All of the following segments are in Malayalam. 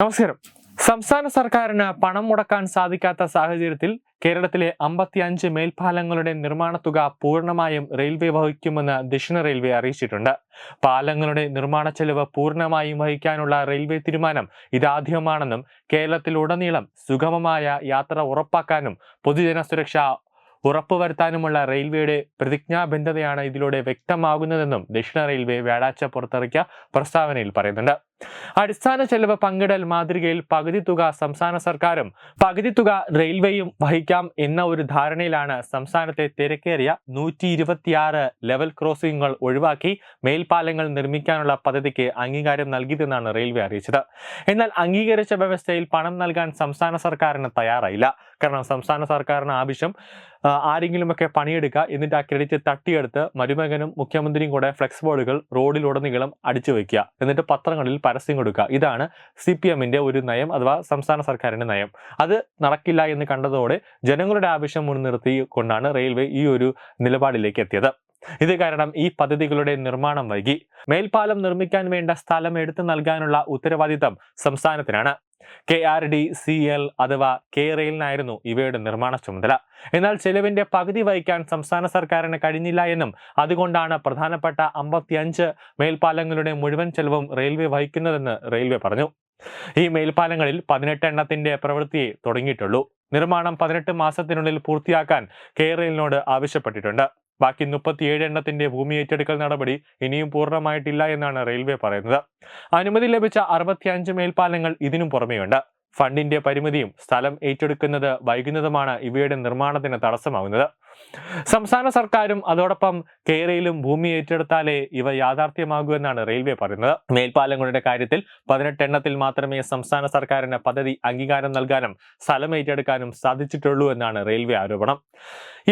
നമസ്കാരം. സംസ്ഥാന സർക്കാരിന് പണം മുടക്കാൻ സാധിക്കാത്ത സാഹചര്യത്തിൽ കേരളത്തിലെ അമ്പത്തിയഞ്ച് മേൽപ്പാലങ്ങളുടെ നിർമ്മാണ തുക പൂർണമായും റെയിൽവേ വഹിക്കുമെന്ന് ദക്ഷിണ റെയിൽവേ അറിയിച്ചിട്ടുണ്ട്. പാലങ്ങളുടെ നിർമ്മാണ ചെലവ് പൂർണമായും വഹിക്കാനുള്ള റെയിൽവേ തീരുമാനം ഇതാദ്യമാണെന്നും കേരളത്തിലുടനീളം സുഗമമായ യാത്ര ഉറപ്പാക്കാനും പൊതുജന സുരക്ഷ ഉറപ്പുവരുത്താനുമുള്ള റെയിൽവേയുടെ പ്രതിജ്ഞാബദ്ധതയാണ് ഇതിലൂടെ വ്യക്തമാകുന്നതെന്നും ദക്ഷിണ റെയിൽവേ വ്യാഴാഴ്ച പുറത്തിറക്കിയ പ്രസ്താവനയിൽ പറയുന്നുണ്ട്. അടിസ്ഥാന ചെലവ് പങ്കിടൽ മാതൃകയിൽ പകുതി തുക സംസ്ഥാന സർക്കാരും പകുതി തുക റെയിൽവേയും വഹിക്കാം എന്ന ഒരു ധാരണയിലാണ് സംസ്ഥാനത്തെ തിരക്കേറിയ നൂറ്റി ഇരുപത്തിയാറ് ലെവൽ ക്രോസിംഗുകൾ ഒഴിവാക്കി മേൽപ്പാലങ്ങൾ നിർമ്മിക്കാനുള്ള പദ്ധതിക്ക് അംഗീകാരം നൽകിയതെന്നാണ് റെയിൽവേ അറിയിച്ചത്. എന്നാൽ അംഗീകരിച്ച വ്യവസ്ഥയിൽ പണം നൽകാൻ സംസ്ഥാന സർക്കാരിന് തയ്യാറായില്ല. കാരണം സംസ്ഥാന സർക്കാരിന് ആവശ്യം ആരെങ്കിലുമൊക്കെ പണിയെടുക്കുക എന്നിട്ട് ആ ക്രെഡിറ്റ് തട്ടിയെടുത്ത് മരുമകനും മുഖ്യമന്ത്രിയും കൂടെ ഫ്ലെക്സ് ബോർഡുകൾ റോഡിലുടനീളം അടിച്ചു വയ്ക്കുക എന്നിട്ട് പത്രങ്ങളിൽ പരസ്യം കൊടുക്കുക. ഇതാണ് സി പി എമ്മിന്റെ ഒരു നയം അഥവാ സംസ്ഥാന സർക്കാരിന്റെ നയം. അത് നടക്കില്ല എന്ന് കണ്ടതോടെ ജനങ്ങളുടെ ആവശ്യം മുൻനിർത്തി കൊണ്ടാണ് റെയിൽവേ ഈ ഒരു നിലപാടിലേക്ക് എത്തിയത്. ഇത് കാരണം ഈ പദ്ധതികളുടെ നിർമ്മാണം വൈകി. മേൽപ്പാലം നിർമ്മിക്കാൻ വേണ്ട സ്ഥലം എടുത്തു നൽകാനുള്ള ഉത്തരവാദിത്തം സംസ്ഥാനത്തിനാണ്. K R D C L അഥവാ കെ റെയിലിനായിരുന്നു ഇവയുടെ നിർമ്മാണ ചുമതല. എന്നാൽ ചെലവിന്റെ പകുതി വഹിക്കാൻ സംസ്ഥാന സർക്കാരിന് കഴിഞ്ഞില്ല എന്നും അതുകൊണ്ടാണ് പ്രധാനപ്പെട്ട അമ്പത്തിയഞ്ച് മേൽപ്പാലങ്ങളുടെ മുഴുവൻ ചെലവും റെയിൽവേ വഹിക്കുന്നതെന്ന് റെയിൽവേ പറഞ്ഞു. ഈ മേൽപ്പാലങ്ങളിൽ പതിനെട്ട് എണ്ണത്തിന്റെ പ്രവൃത്തിയെ തുടങ്ങിയിട്ടുള്ളൂ. നിർമ്മാണം പതിനെട്ട് മാസത്തിനുള്ളിൽ പൂർത്തിയാക്കാൻ കെ റെയിലിനോട് ആവശ്യപ്പെട്ടിട്ടുണ്ട്. ബാക്കി മുപ്പത്തിയേഴ് എണ്ണത്തിന്റെ ഭൂമി ഏറ്റെടുക്കൽ നടപടി ഇനിയും പൂർണമായിട്ടില്ല എന്നാണ് റെയിൽവേ പറയുന്നത്. അനുമതി ലഭിച്ച അറുപത്തിയഞ്ച് മേൽപ്പാലങ്ങൾ ഇതിനും പുറമെയുണ്ട്. ഫണ്ടിന്റെ പരിമിതിയും സ്ഥലം ഏറ്റെടുക്കുന്നത് വൈകുന്നതുമാണ് ഇവയുടെ നിർമ്മാണത്തിന് തടസ്സമാകുന്നത് സംസ്ഥാന സർക്കാരും അതോടൊപ്പം കേരളയിലും ഭൂമി ഏറ്റെടുത്താലേ ഇവ യാഥാർത്ഥ്യമാകൂ എന്നാണ് റെയിൽവേ പറയുന്നത്. മേൽപ്പാലങ്ങളുടെ കാര്യത്തിൽ പതിനെട്ടെണ്ണത്തിൽ മാത്രമേ സംസ്ഥാന സർക്കാരിന് പദ്ധതി അംഗീകാരം നൽകാനും സ്ഥലം ഏറ്റെടുക്കാനും സാധിച്ചിട്ടുള്ളൂ എന്നാണ് റെയിൽവേ ആരോപണം.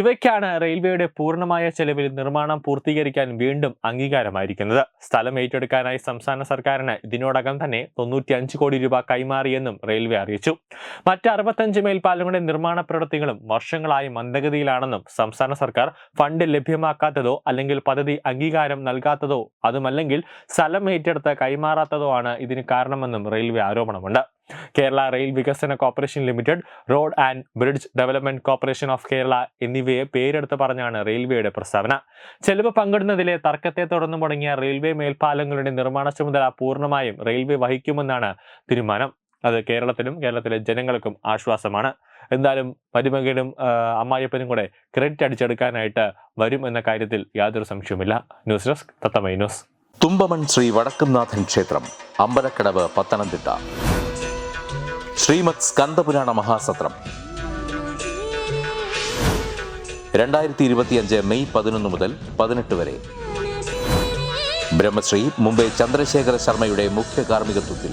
ഇവയ്ക്കാണ് റെയിൽവേയുടെ പൂർണമായ ചെലവിൽ നിർമ്മാണം പൂർത്തീകരിക്കാൻ വീണ്ടും അംഗീകാരമായിരിക്കുന്നത്. സ്ഥലം ഏറ്റെടുക്കാനായി സംസ്ഥാന സർക്കാരിന് ഇതിനോടകം തന്നെ തൊണ്ണൂറ്റിയഞ്ച് കോടി രൂപ കൈമാറിയെന്നും റെയിൽവേ അറിയിച്ചു. മറ്റ് അറുപത്തഞ്ച് മേൽപ്പാലങ്ങളുടെ നിർമ്മാണ പ്രവൃത്തികളും വർഷങ്ങളായി മന്ദഗതിയിലാണെന്നും സംസ്ഥാന സർക്കാർ ഫണ്ട് ലഭ്യമാക്കാത്തതോ അല്ലെങ്കിൽ പദ്ധതി അംഗീകാരം നൽകാത്തതോ അതുമല്ലെങ്കിൽ സ്ഥലം ഏറ്റെടുത്ത് കൈമാറാത്തതോ ആണ് ഇതിന് കാരണമെന്നും റെയിൽവേ ആരോപണമുണ്ട്. കേരള റെയിൽ വികസന corporation limited road and bridge development corporation of Kerala എന്നിവയെ പേരെടുത്ത് പറഞ്ഞാണ് റെയിൽവേയുടെ പ്രസ്താവന. ചെലവ് പങ്കിടുന്നതിലെ തർക്കത്തെ തുടർന്ന് മുടങ്ങിയ റെയിൽവേ മേൽപ്പാലങ്ങളുടെ നിർമ്മാണ ചുമതല പൂർണമായും റെയിൽവേ വഹിക്കുമെന്നാണ് തീരുമാനം. അത് കേരളത്തിനും കേരളത്തിലെ ജനങ്ങൾക്കും ആശ്വാസമാണ്. എന്തായാലും മരുമകനും അമ്മായിപ്പനും കൂടെ ക്രെഡിറ്റ് അടിച്ചെടുക്കാനായിട്ട് വരും എന്ന കാര്യത്തിൽ യാതൊരു സംശയവുമില്ല. ന്യൂസ് ഡെസ്ക് തത്തമൈ ന്യൂസ്. തുമ്പമൺ ശ്രീ വടക്കുംനാഥൻ ക്ഷേത്രം അമ്പലക്കടവ് പത്തനംതിട്ട. ശ്രീമത് സ്കന്ദപുരാണ മഹാസത്രം. രണ്ടായിരത്തി ഇരുപത്തിയഞ്ച് മെയ് പതിനൊന്ന് മുതൽ പതിനെട്ട് വരെ. ബ്രഹ്മശ്രീ മുംബൈ ചന്ദ്രശേഖര ശർമ്മയുടെ മുഖ്യ കാർമ്മികത്വത്തിൽ.